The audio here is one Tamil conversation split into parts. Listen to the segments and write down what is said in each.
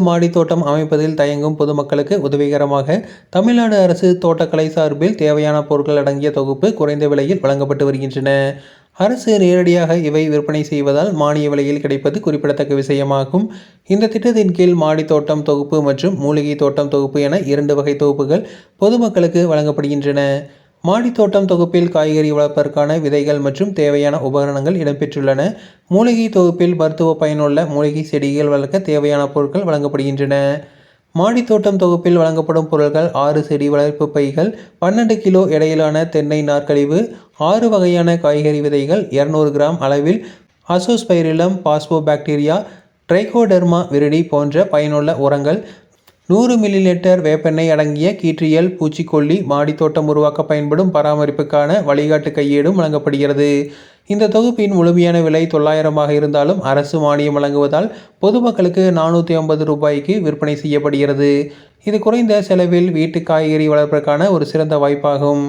மாடி தோட்டம் அமைப்பதில் தயங்கும் பொதுமக்களுக்கு உதவிகரமாக தமிழ்நாடு அரசு தோட்டக்கலை சார்பில் தேவையான பொருட்கள் அடங்கிய தொகுப்பு குறைந்த விலையில் வழங்கப்பட்டு வருகின்றன. அரசு நேரடியாக இவை விற்பனை செய்வதால் மானிய விலையில் கிடைப்பது குறிப்பிடத்தக்க விஷயமாகும். இந்த திட்டத்தின் கீழ் மாடி தோட்டம் தொகுப்பு மற்றும் மூலிகை தோட்டம் தொகுப்பு என இரண்டு வகை தொகுப்புகள் பொதுமக்களுக்கு வழங்கப்படுகின்றன. மாடி தோட்டம் தொகுப்பில் காய்கறி வளர்ப்பதற்கான விதைகள் மற்றும் தேவையான உபகரணங்கள் இடம்பெற்றுள்ளன. மூலிகை தொகுப்பில் மருத்துவ பயனுள்ள மூலிகை செடிகள் வளர்க்க தேவையான பொருட்கள் வழங்கப்படுகின்றன. மாடி தோட்டம் தொகுப்பில் வழங்கப்படும் பொருட்கள் ஆறு செடி வளர்ப்பு பைகள் பன்னெண்டு கிலோ எடையிலான தென்னை நாற்கழிவு ஆறு வகையான காய்கறி விதைகள் இரநூறு கிராம் அளவில் அசோஸ்பைரிலம் பாஸ்போபாக்டீரியா ட்ரைகோடெர்மா விருடி போன்ற பயனுள்ள உரங்கள் நூறு மில்லி லிட்டர் வேப்பெண்ணெய் அடங்கிய கீற்றியல் பூச்சிக்கொல்லி மாடித்தோட்டம் உருவாக்க பயன்படும் பராமரிப்புக்கான வழிகாட்டு கையேடும் வழங்கப்படுகிறது. இந்த தொகுப்பின் முழுமையான விலை தொள்ளாயிரமாக இருந்தாலும் அரசு மானியம் வழங்குவதால் பொதுமக்களுக்கு நானூற்றி ஐம்பது ரூபாய்க்கு விற்பனை செய்யப்படுகிறது. இது குறைந்த செலவில் வீட்டு காய்கறி வளர்ப்பதற்கான ஒரு சிறந்த வாய்ப்பாகும்.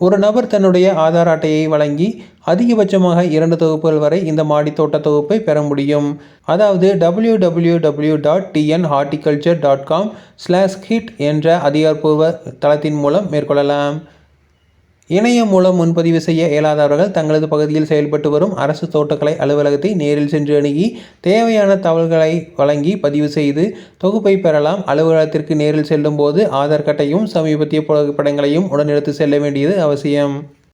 ஒரு நபர் தன்னுடைய ஆதார் அட்டையை வழங்கி அதிகபட்சமாக இரண்டு தொகுப்புகள் வரை இந்த மாடித்தோட்ட தொகுப்பை பெற முடியும். அதாவது W W W dot T N horticulture dot com slash hit என்ற அதிகாரப்பூர்வ தளத்தின் மூலம் மேற்கொள்ளலாம். இணையம் மூலம் முன்பதிவு செய்ய இயலாதவர்கள் தங்களது பகுதியில் செயல்பட்டு வரும் அரசு தோட்டக்கலை அலுவலகத்தை நேரில் சென்று அணுகி தேவையான தகவல்களை வழங்கி பதிவு செய்து தொகுப்பை பெறலாம். அலுவலகத்திற்கு நேரில் செல்லும் போது ஆதார் அட்டையும் சமீபத்திய புகைப்படங்களையும் உடன் எடுத்து செல்ல வேண்டியது அவசியம்.